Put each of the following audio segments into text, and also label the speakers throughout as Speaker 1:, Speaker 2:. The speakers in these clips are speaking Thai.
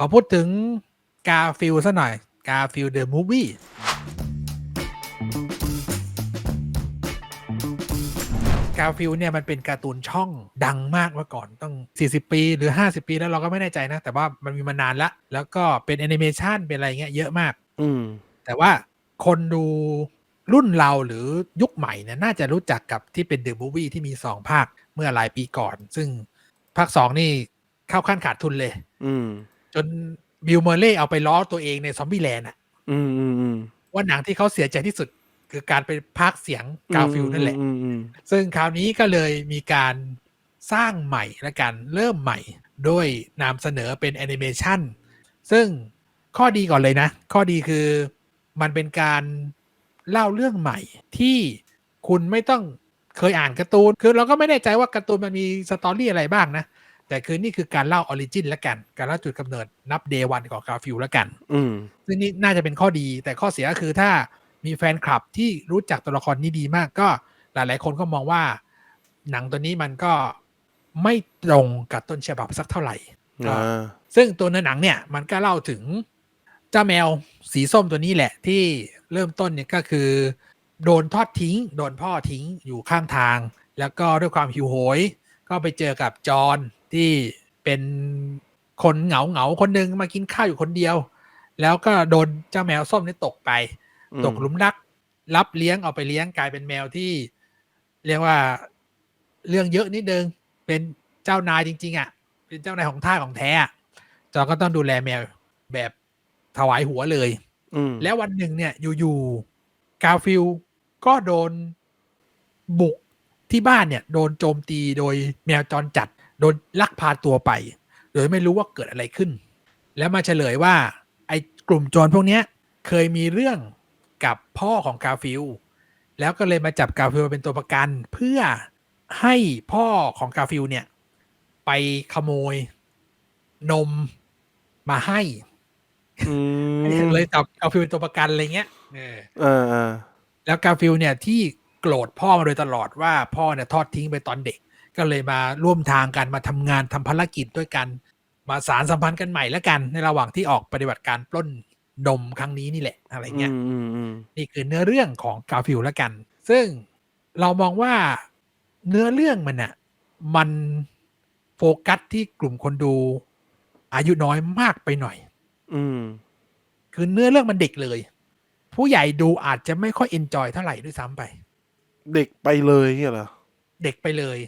Speaker 1: ขอพูดถึงกาฟิลซะหน่อยกาฟิลเดอะมูฟวี่กาฟิลเนี่ยมันเป็นการ์ตูนช่องดังมากเมื่อก่อนต้อง 40 ปีหรือ 50 ปีแล้วเราก็ไม่แน่ใจนะ แต่ว่ามันมีมานานละ แล้วก็เป็นแอนิเมชันเป็นอะไรเงี้ยเยอะมาก
Speaker 2: อืม
Speaker 1: แต่ว่าคนดูรุ่นเราหรือยุคใหม่เนี่ยน่าจะรู้จักกับที่เป็นเดอะมูฟวี่ที่มี 2 ภาคเมื่อหลายปีก่อน ซึ่งภาค 2 นี่เข้าขั้นขาดทุนเลย
Speaker 2: อืม
Speaker 1: จ นบิลเมอร์เล่เอาไปล้อตัวเองในซอมบี้แลนด์อะ
Speaker 2: อืมอืมอืม
Speaker 1: ว่าหนังที่เขาเสียใจที่สุดคือการไปพากย์เสียงกาฟิลนั่นแหละ
Speaker 2: อืมอืม
Speaker 1: ซึ่งคราวนี้ก็เลยมีการสร้างใหม่และกันเริ่มใหม่โดยนำเสนอเป็นแอนิเมชันซึ่งข้อดีก่อนเลยนะ ข้อดีคือมันเป็นการเล่าเรื่องใหม่ที่คุณไม่ต้องเคยอ่านการ์ตูน คือเราก็ไม่แน่ใจว่าการ์ตูนมันมีสตอรี่อะไรบ้างนะ แต่คือนี่คือการเล่าออริจินแล้วกัน การเล่าจุดกำเนิดนับเดวันของกาฟิลแล้วกัน
Speaker 2: อืม
Speaker 1: ซึ่งนี่น่าจะเป็นข้อดี แต่ข้อเสียก็คือถ้ามีแฟนคลับที่รู้จักตัวละครนี้ดีมากก็หลาย ๆ คนก็มองว่า หนังตัวนี้มันก็ไม่ตรงกับต้นฉบับสักเท่าไหร่
Speaker 2: อ่า
Speaker 1: ซึ่งตัวเนื้อหนังเนี่ยมันก็เล่าถึงเจ้าแมวสีส้มตัวนี้แหละ ที่เริ่มต้นเนี่ยก็คือ โดนทอดทิ้ง โดนพ่อทิ้งอยู่ข้างทาง แล้วก็ด้วยความหิวโหย ก็ไปเจอกับจอห์น ที่เป็นคนเหงาเหงาๆคนหนึ่งมากินข้าวอยู่คนเดียว แล้วก็โดนเจ้าแมวส้มนี่ตกไป
Speaker 2: อืม
Speaker 1: ตกหลุมรัก รับเลี้ยงเอาไปเลี้ยงกลายเป็นแมวที่ เรียกว่าเรื่องเยอะนิดนึงเป็นเจ้านายจริง ๆอะ เป็นเจ้านายของท่าของแท้อะจอห์นก็ต้องดูแลแมวแบบถวายหัวเลย
Speaker 2: อืม
Speaker 1: แล้ววันหนึ่งเนี่ยอยู่ๆกาฟิลก็โดนบุกที่บ้านเนี่ย โดนโจมตีโดยแมวจรจัด โดนลักพาตัวไป โดยไม่รู้ว่าเกิดอะไรขึ้น แล้วมาเฉลยว่า ไอ้กลุ่มโจรพวกเนี้ยเคยมีเรื่องกับพ่อของกาฟิลแล้วก็เลยมาจับกาฟิลมาเป็นตัวประกัน เพื่อให้พ่อของกาฟิลเนี่ย ไปขโมยนมมาให้
Speaker 2: อืม
Speaker 1: เลยจับกาฟิลเป็นตัวประกันอะไรเงี้ยเออ
Speaker 2: อ่าอ่า
Speaker 1: แล้วกาฟิลเนี่ยที่โกรธพ่อมาโดยตลอดว่าพ่อเนี่ยทอดทิ้งไปตอนเด็ก ก็เลยมาร่วมทางกันมาทำงานทำภารกิจด้วยกัน มาสารสัมพันธ์กันใหม่แล้วกัน ในระหว่างที่ออกปฏิบัติการปล้นนมครั้งนี้นี่แหละอะไรเงี้ย
Speaker 2: อืมอืมอืม
Speaker 1: นี่คือเนื้อเรื่องของกาฟิลแล้วกัน ซึ่งเรามองว่าเนื้อเรื่องมันน่ะมันโฟกัสที่กลุ่มคนดู อายุน้อยมากไปหน่อย
Speaker 2: อืม
Speaker 1: คือเนื้อเรื่องมันเด็กเลย ผู้ใหญ่ดูอาจจะไม่ค่อยเอนจอยเท่าไหร่ด้วยซ้ำไป
Speaker 2: เด็กไปเลยเงี้ยเหรอ
Speaker 1: เด็กไปเลย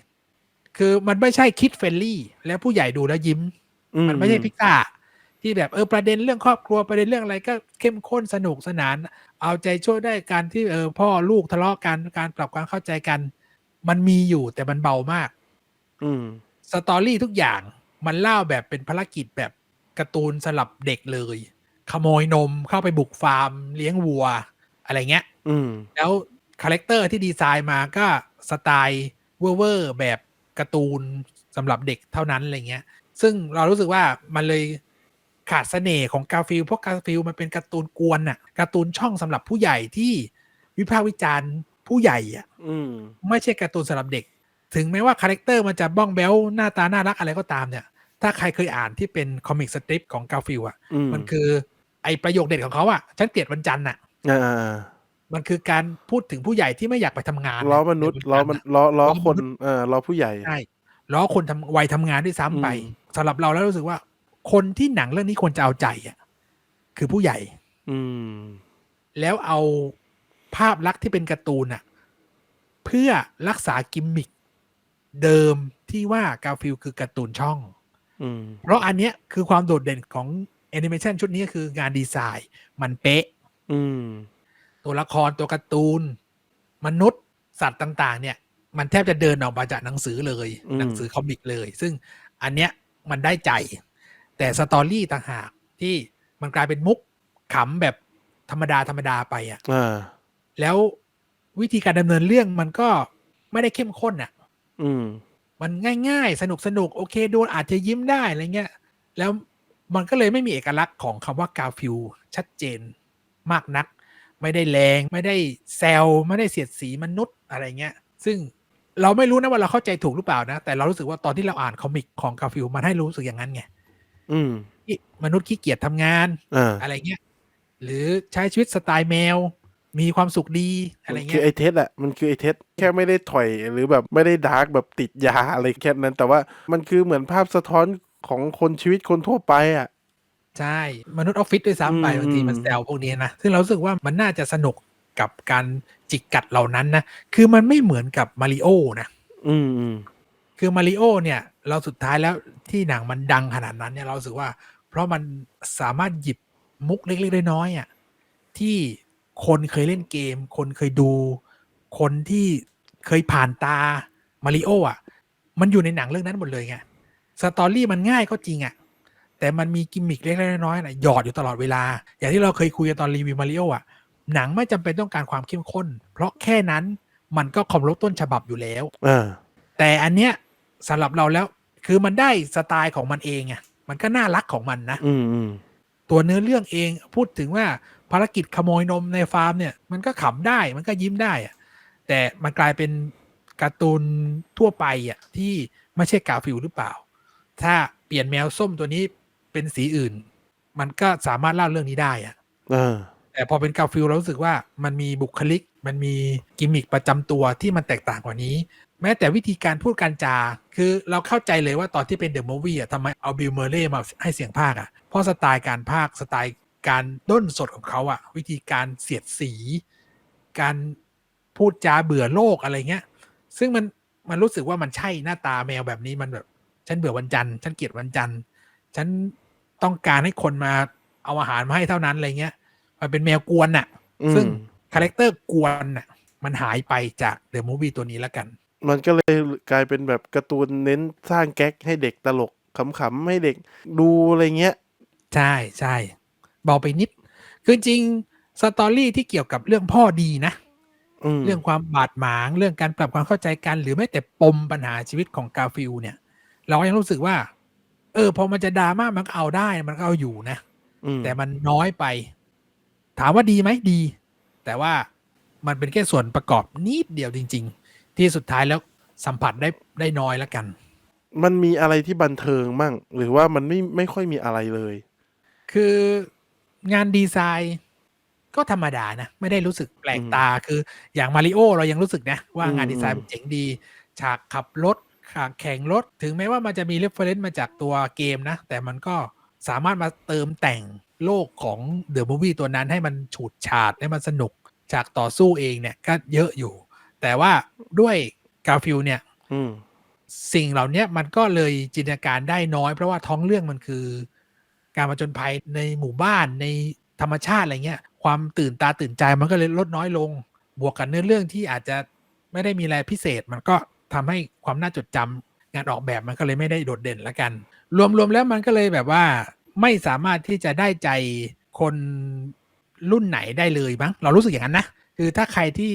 Speaker 1: คือมันไม่ใช่คิดเฟรนลี่ แล้วผู้ใหญ่ดูแล้วยิ้ม
Speaker 2: อื
Speaker 1: มันไม่ใช่พิกซ่าที่แบบเออประเด็นเรื่องครอบครัวประเด็นเรื่องอะไรก็เข้มข้นสนุกสนาน เอาใจช่วยได้การที่เออพ่อลูกทะเลาะกันการปรับความเข้าใจกัน มันมีอยู่แต่มันเบามาก
Speaker 2: อืม
Speaker 1: สตอรี่ทุกอย่างมันเล่าแบบเป็นภารกิจแบบการ์ตูนสลับเด็กเลย ขโมยนมเข้าไปบุกฟาร์ม เลี้ยงวัว อะไรเงี้ย
Speaker 2: อืม
Speaker 1: แล้วคาแรคเตอร์ที่ดีไซน์มาก็สไตล์เวอร์ๆแบบ การ์ตูนสำหรับเด็กเท่านั้นอะไรเงี้ย ซึ่งเรารู้สึกว่ามันเลยขาดเสน่ห์ของกาฟิลเพราะกาฟิลมันเป็นการ์ตูนกวนน่ะการ์ตูนช่องสำหรับผู้ใหญ่ที่วิพากษ์วิจารณ์ผู้ใหญ่อะ
Speaker 2: อืม
Speaker 1: ไม่ใช่การ์ตูนสำหรับเด็ก ถึงแม้ว่าคาแรคเตอร์มันจะบ้องแบ้วหน้าตาน่ารักอะไรก็ตามเนี่ย ถ้าใครเคยอ่านที่เป็นคอมิกสตริปของกาฟิลอะ
Speaker 2: อืม
Speaker 1: มันคือไอประโยคเด็ดของเขาอะฉันเกลียดวันจันทร์อะ
Speaker 2: อ่าอ่า
Speaker 1: มันคือการพูดถึงผู้ใหญ่ที่ไม่อยากไปทำงาน
Speaker 2: ล้อมนุษย์ล้อมันล้อล้อคนเออล้อผู้ใหญ่
Speaker 1: ใช่ล้อคนทำวัยทำงานด้วยซ้ำไป
Speaker 2: อืม
Speaker 1: สำหรับเราแล้วรู้สึกว่า คนที่หนังเรื่องนี้ควรจะเอาใจอะคือผู้ใหญ่
Speaker 2: อืม
Speaker 1: แล้วเอาภาพลักษณ์ที่เป็นการ์ตูนอะ เพื่อรักษากิมมิคเดิมที่ว่ากาฟิลคือการ์ตูนช่อง
Speaker 2: อืม
Speaker 1: เพราะอันเนี้ยคือความโดดเด่นของแอนิเมชันชุดนี้ก็คืองานดีไซน์ มันเป๊ะ
Speaker 2: อืม
Speaker 1: ตัวละครตัวการ์ตูน มนุษย์สัตว์ต่าง ๆ เนี่ย มันแทบจะเดินออกมาจากหนังสือเลย
Speaker 2: อืม
Speaker 1: หนังสือคอมิกเลย ซึ่งอันเนี้ยมันได้ใจ แต่สตอรี่ต่างหากที่มันกลายเป็นมุกขำแบบธรรมดาธรรมดาไปอะ่ะ
Speaker 2: อ่า
Speaker 1: แล้ววิธีการดำเนินเรื่องมันก็ไม่ได้เข้มข้นอะ
Speaker 2: อืม
Speaker 1: มันง่ายๆ สนุกสนุกโอเคดูอาจจะยิ้มได้อะไรเงี้ย แล้วมันก็เลยไม่มีเอกลักษณ์ของคำว่ากาฟิลชัดเจนมากนัก ไม่ได้แรงไม่ได้แซวไม่ได้เสียดสีมนุษย์อะไรเงี้ย ซึ่งเราไม่รู้นะว่าเราเข้าใจถูกหรือเปล่านะ แต่เรารู้สึกว่าตอนที่เราอ่านคอมิกของกาฟิลมันให้รู้สึกอย่างนั้นไง
Speaker 2: อืม
Speaker 1: ที่มนุษย์ขี้เกียจทำงาน
Speaker 2: อ่า
Speaker 1: อะไรเงี้ยหรือใช้ชีวิตสไตล์แมว มีความสุขดีอะไร
Speaker 2: มันคื
Speaker 1: เงี้
Speaker 2: อยไอเทสอะมันคือไอเทสแค่ไม่ได้ถอยหรือแบบไม่ได้ดาร์กแบบติดยาอะไรแค่นั้น แต่ว่ามันคือเหมือนภาพสะท้อนของคนชีวิตคนทั่วไปอะ
Speaker 1: ใช่ มนุษย์ออฟฟิศด้วยซ้ำไป
Speaker 2: อืม
Speaker 1: บางทีมันแซวพวกนี้นะ ซึ่งเรารู้สึกว่ามันน่าจะสนุกกับการจิกกัดเหล่านั้นนะ คือมันไม่เหมือนกับมาริโอนะ
Speaker 2: อืมอืม
Speaker 1: คือมาริโอเนี่ย เราสุดท้ายแล้วที่หนังมันดังขนาดนั้นเนี่ยเรารู้สึกว่า เพราะมันสามารถหยิบมุกเล็กๆน้อยๆอะที่คนเคยเล่นเกม คนเคยดู คนที่เคยผ่านตามาริโออะ มันอยู่ในหนังเรื่องนั้นหมดเลยไงสตอรี่มันง่ายก็จริงอะ แต่มันมีกิมมิคเล็กๆน้อยๆนะหยอดอยู่ตลอดเวลา อย่างที่เราเคยคุยกันตอนรีวิวมาริโออะหนังไม่จำเป็นต้องการความเข้มข้น เพราะแค่นั้นมันก็เคารพต้นฉบับอยู่แล้ว
Speaker 2: อ่า
Speaker 1: แต่อันเนี้ยสำหรับเราแล้วคือมันได้สไตล์ของมันเองไงมันก็น่ารักของมันนะ
Speaker 2: อืมอืม
Speaker 1: ตัวเนื้อเรื่องเองพูดถึงว่าภารกิจขโมยนมในฟาร์มเนี่ย มันก็ขำได้มันก็ยิ้มได้อะแต่มันกลายเป็นการ์ตูนทั่วไปอะที่ไม่ใช่กาฟิลหรือเปล่า ถ้าเปลี่ยนแมวส้มตัวนี้ เป็นสีอื่น มันก็สามารถเล่าเรื่องนี้ได้อะ
Speaker 2: อ่า
Speaker 1: แต่พอเป็นกาฟิลเรารู้สึกว่ามันมีบุคลิก มันมีกิมมิคประจำตัวที่มันแตกต่างกว่านี้ แม้แต่วิธีการพูดการจา คือเราเข้าใจเลยว่าตอนที่เป็นเดอะมูฟวี่อะทำไมเอาบิลเมอร์เล่มาให้เสียงภาคอะเพราะสไตล์การภาคสไตล์การด้นสดของเขาอะ วิธีการเสียดสี การพูดจาเบื่อโลกอะไรเงี้ย ซึ่งมันมันรู้สึกว่ามันใช่หน้าตาแมวแบบนี้มันแบบฉันเบื่อวันจันทร์ฉันเกลียดวันจันทร์ ฉันต้องการให้คนมาเอาอาหารมาให้เท่านั้นอะไรเงี้ย มันเป็นแมวกวนน่ะ
Speaker 2: อืม
Speaker 1: ซึ่งคาแรคเตอร์กวนน่ะ มันหายไปจากเดอะมูฟวี่ตัวนี้แล้วกัน
Speaker 2: มันก็เลยกลายเป็นแบบการ์ตูนเน้นสร้างแก๊กให้เด็กตลกขำๆให้เด็กดูอะไรเงี้ย
Speaker 1: ใช่ใช่เบาไปนิด คือจริงสตอรี่ที่เกี่ยวกับเรื่องพ่อดีนะ
Speaker 2: อืม
Speaker 1: เรื่องความบาดหมางเรื่องการปรับความเข้าใจกัน หรือแม้แต่ปมปัญหาชีวิตของกาฟิลเนี่ย เราก็ยังรู้สึกว่า เออพอมันจะดราม่ามันก็เอาได้มันก็เอาอยู่นะ
Speaker 2: อืม
Speaker 1: แต่มันน้อยไป ถามว่าดีไหมดี แต่ว่ามันเป็นแค่ส่วนประกอบนิดเดียวจริง ๆ ที่สุดท้ายแล้วสัมผัสได้ได้น้อยแล้วกัน
Speaker 2: มันมีอะไรที่บันเทิงมั่ง หรือว่ามันไม่ไม่ค่อยมีอะไรเลย
Speaker 1: คืองานดีไซน์ก็ธรรมดานะ ไม่ได้รู้สึกแปลกตาคืออย่างมาริโอเรายังรู้สึกนะ ว่างานดีไซน์มันเจ๋งดี ฉากขับรถ ฉากแข่งรถ ถึงแม้ว่ามันจะมีเรฟเฟรนซ์มาจากตัวเกมนะ แต่มันก็สามารถมาเติมแต่งโลกของเดอะมูฟวี่ตัวนั้นให้มันฉูดฉาดให้มันสนุกฉากต่อสู้เองเนี่ยก็เยอะอยู่ แต่ว่าด้วยกาฟิลเนี่ย
Speaker 2: อืม
Speaker 1: สิ่งเหล่าเนี้ยมันก็เลยจินตนาการได้น้อย เพราะว่าท้องเรื่องมันคือ การมาจนภัยในหมู่บ้านในธรรมชาติอะไรเงี้ย ความตื่นตาตื่นใจมันก็เลยลดน้อยลง บวกกับเนื้อเรื่องที่อาจจะไม่ได้มีอะไรพิเศษมันก็ ทำให้ความน่าจดจำงานออกแบบมันก็เลยไม่ได้โดดเด่นละกัน รวมๆแล้วมันก็เลยแบบว่าไม่สามารถที่จะได้ใจคนรุ่นไหนได้เลยมั้งเรารู้สึกอย่างนั้นนะ คือถ้าใครที่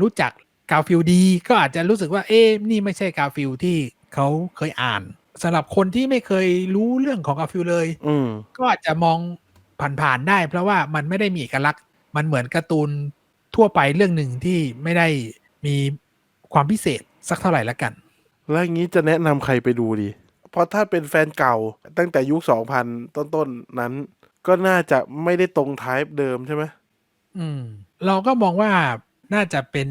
Speaker 1: รู้จักกาฟิลดี ก็อาจจะรู้สึกว่าเอ๊ะนี่ไม่ใช่กาฟิลที่เขาเคยอ่านสำหรับคนที่ไม่เคยรู้เรื่องของกาฟิลเลย
Speaker 2: อืม
Speaker 1: ก็อาจจะมองผ่านๆได้ เพราะว่ามันไม่ได้มีเอกลักษณ์มันเหมือนการ์ตูนทั่วไปเรื่องหนึ่งที่ไม่ได้มีความพิเศษ สักเท่าไหร่ละกัน
Speaker 2: แล้วอย่างนี้จะแนะนำใครไปดูดี เพราะถ้าเป็นแฟนเก่าตั้งแต่ยุคสองพันต้นๆนั้น ก็น่าจะไม่ได้ตรงไทป์เดิมใช่ไหม
Speaker 1: อืม เราก็มองว่าน่าจะเป็น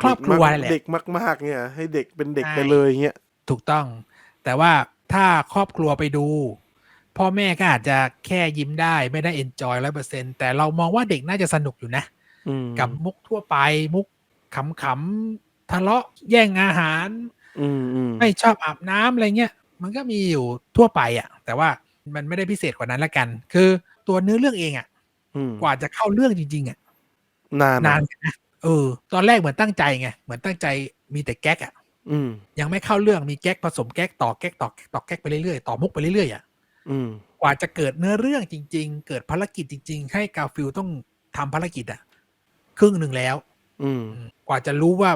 Speaker 1: ครอบครัวแหละ
Speaker 2: เด็กมาก ๆ เนี่ย ให้เด็กเป็นเด็ก
Speaker 1: ใช่
Speaker 2: ไปเลยเงี้ย
Speaker 1: ถูกต้อง แต่ว่าถ้าครอบครัวไปดู พ่อแม่ก็อาจจะแค่ยิ้มได้ไม่ได้เอนจอยร้อยเปอร์เซ็นแต่เรามองว่าเด็กน่าจะสนุกอยู่นะ
Speaker 2: อืม
Speaker 1: กับมุกทั่วไปมุกขำๆ ทะเลาะแย่งอาหาร
Speaker 2: อืมอืม
Speaker 1: ไม่ชอบอาบน้ำอะไรเงี้ยมันก็มีอยู่ทั่วไปอะ่ะ แต่ว่ามันไม่ได้พิเศษกว่านั้นละกัน คือตัวเนื้อเรื่องเองอะ่ะ
Speaker 2: อืม
Speaker 1: กว่าจะเข้าเรื่องจริง ๆอะ่ะ
Speaker 2: นาน
Speaker 1: นาน
Speaker 2: อะ
Speaker 1: นะเออ ตอนแรกเหมือนตั้งใจไงเหมือนตั้งใจมีแต่แก๊กอะ่ะ
Speaker 2: อืม
Speaker 1: ยังไม่เข้าเรื่องมีแก๊กผสมแก๊กต่อแก๊กต่อแก๊กต่อแก๊กไปเรื่อยๆต่อมุกไปเรื่อยๆอะ
Speaker 2: อืม
Speaker 1: กว่าจะเกิดเนื้อเรื่องจริง ๆ เกิดภารกิจจริง ๆ ให้กาฟิลต้องทำภารกิจอะ ครึ่งหนึ่งแล้ว
Speaker 2: อืม
Speaker 1: กว่าจะรู้ว่า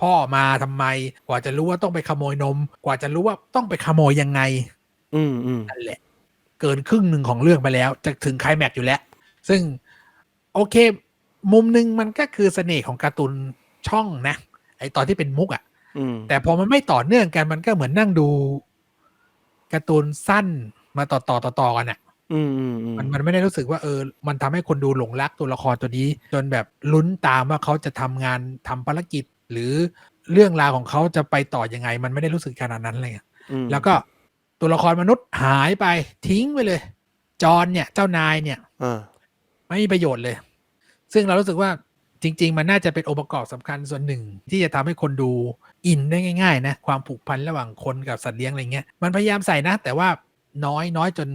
Speaker 1: พ่อมาทำไม กว่าจะรู้ว่าต้องไปขโมยนม กว่าจะรู้ว่าต้องไปขโมยยังไง
Speaker 2: อืมอืม
Speaker 1: นั่นแหละ เกินครึ่งหนึ่งของเรื่องไปแล้ว จะถึงไคลแม็กซ์อยู่แล้ว ซึ่งโอเค มุมหนึ่งมันก็คือเสน่ห์ของการ์ตูนช่องนะ ไอตอนที่เป็นมุกอะ่ะ
Speaker 2: อืม
Speaker 1: แต่พอมันไม่ต่อเนื่องกันมันก็เหมือนนั่งดูการ์ตูนสั้นมาต่อต่อต่อต่อกันอะ
Speaker 2: อืมอืมอืม
Speaker 1: มันมันไม่ได้รู้สึกว่าเออ มันทำให้คนดูหลงรักตัวละครตัวนี้ จนแบบลุ้นตามว่าเขาจะทำงานทำภารกิจ หรือเรื่องราวของเขาจะไปต่อยังไง มันไม่ได้รู้สึกขนาดนั้นเลยอะ
Speaker 2: อืม
Speaker 1: แล้วก็ตัวละครมนุษย์หายไปทิ้งไปเลย จอห์นเนี่ย เจ้านายเนี่ย
Speaker 2: อ่า
Speaker 1: ไม่มีประโยชน์เลย ซึ่งเรารู้สึกว่าจริง ๆ มันน่าจะเป็นองค์ประกอบสำคัญส่วนหนึ่ง ที่จะทำให้คนดูอินได้ง่าย ๆ นะ ความผูกพันระหว่างคนกับสัตว์เลี้ยงอะไรเงี้ยมันพยายามใส่นะ แต่ว่าน้อยน้อยจน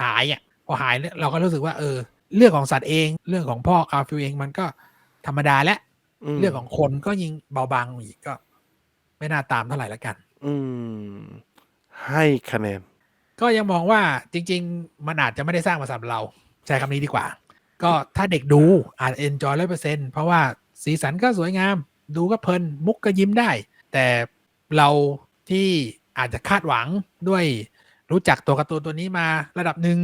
Speaker 1: หายอะพอหายเนี่ยเราก็รู้สึกว่าเออ เรื่องของสัตว์เอง เรื่องของพ่อกาฟิลเองมันก็ธรรมดาและ
Speaker 2: ม
Speaker 1: เรื่องของคนก็ยิงเบาบางอีกก็ ไม่น่าตามเท่าไหร่ละกัน
Speaker 2: อืม ให้คะแนน
Speaker 1: ก็ยังมองว่าจริง ๆ มันอาจจะไม่ได้สร้างมาสำหรับเรา ใช้คำนี้ดีกว่า ก็ถ้าเด็กดูอาจเอนจอยร้อยเปอร์เซ็นเพราะว่าสีสันก็สวยงาม ดูก็เพลิน มุกก็ยิ้มได้ แต่เราที่อาจจะคาดหวังด้วยรู้จักตัวการ์ตูนตัวนี้มาระดับหนึ่ง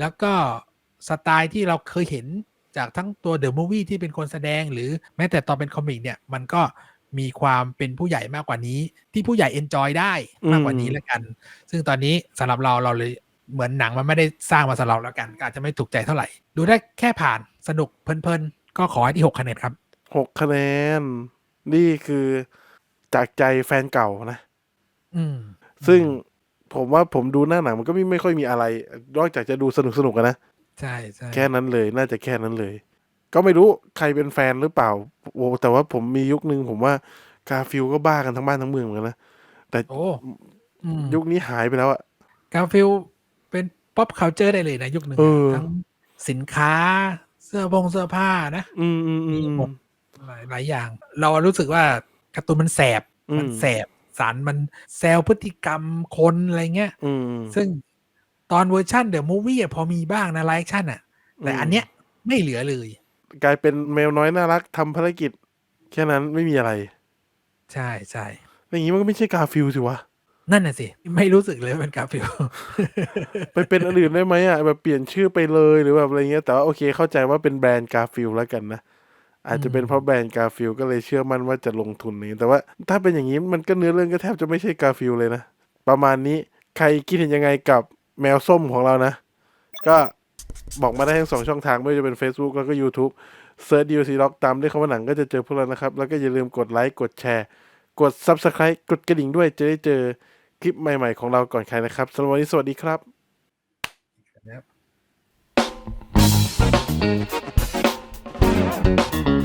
Speaker 1: แล้วก็สไตล์ที่เราเคยเห็น จากทั้งตัวเดอะมูวี่ที่เป็นคนแสดงหรือแม้แต่ตอนเป็นคอมิกเนี่ยมันก็มีความเป็นผู้ใหญ่มากกว่านี้ ที่ผู้ใหญ่เอนจอยได้มากกว่านี้
Speaker 2: อืม
Speaker 1: แล้วกัน ซึ่งตอนนี้สำหรับเราเราเลยเหมือนหนังมันไม่ได้สร้างมาสำหรับเราแล้วกันก็อาจจะไม่ถูกใจเท่าไหร่ ดูได้แค่ผ่านสนุกเพลินๆ ก็ขอให้ที่หกคะแนนครับ
Speaker 2: หกคะแนน นี่คือจากใจแฟนเก่านะ
Speaker 1: อืม
Speaker 2: ซึ่งผมว่าผมดูหน้าหนังมันก็ไม่ไม่ค่อยมีอะไร นอกจากจะดูสนุกสนุกๆกันนะ
Speaker 1: ใช่ใช่
Speaker 2: แค่นั้นเลย น่าจะแค่นั้นเลย ก็ไม่รู้ใครเป็นแฟนหรือเปล่าโอ้แต่ว่าผมมียุคนึงผมว่ากาฟิลก็บ้ากันทั้งบ้านทั้งเมืองเหมือนกันนะแต่
Speaker 1: โอ้อืม
Speaker 2: ยุคนี้หายไปแล้วอะ
Speaker 1: กาฟิลเป็นป๊อปเคาเจอร์ได้เลยนะ ยุคหนึ่ง
Speaker 2: เออ
Speaker 1: ทั้งสินค้าเสื้อผงเสื้อผ้านะ
Speaker 2: อืมอืมอืม
Speaker 1: มี
Speaker 2: อื
Speaker 1: หม
Speaker 2: ม
Speaker 1: ดหลายหลายอย่าง เรารู้สึกว่าการ์ตูนมันแสบ
Speaker 2: อืม
Speaker 1: มันแสบสารมันแซวพฤติกรรมคนอะไรเงี้ย
Speaker 2: อืม
Speaker 1: ซึ่ง ตอนเวอร์ชันเดอะมูวี่พอมีบ้างนะไลฟ์ชั่นอะ แต่อันเนี้ยไม่เหลือเลย
Speaker 2: กลายเป็นแมวน้อยน่ารักทำภารกิจ แค่นั้นไม่มีอะไร
Speaker 1: ใช่ใช่
Speaker 2: อย่างนี้มันก็ไม่ใช่กาฟิลสิวะ
Speaker 1: นั่นน่ะสิ ไม่รู้สึกเลยว่าเป็นกาฟิล
Speaker 2: ไปเป็นอันอื่นได้ไหมอะแบบเปลี่ยนชื่อไปเลยหรือแบบอะไรเงี้ยแต่ว่าโอเคเข้าใจว่าเป็นแบรนด์กาฟิลแล้วกันนะอาจจะเป็นเพราะแบรนด์กาฟิลก็เลยเชื่อมั่นว่าจะลงทุนนี้ แต่ว่าถ้าเป็นอย่างนี้มันก็เนื้อเรื่องก็แทบจะไม่ใช่กาฟิลเลยนะ ประมาณนี้ใครคิดเห็นยังไงกับ แมวส้มของเรานะ ก็บอกมาได้ทั้งสองช่องทาง ไม่ว่าจะเป็น Facebook แล้วก็ YouTube เซิร์ชดีซีล็อกตามด้วยคำว่าหนังก็จะเจอพวกเรานะครับ แล้วก็อย่าลืมกดไลค์กดแชร์ กด Subscribe กดกระดิ่งด้วยจะได้เจอคลิปใหม่ๆของเราก่อนใครนะครับสำหรับวันนี้สวัสดีครับ
Speaker 1: นะครับ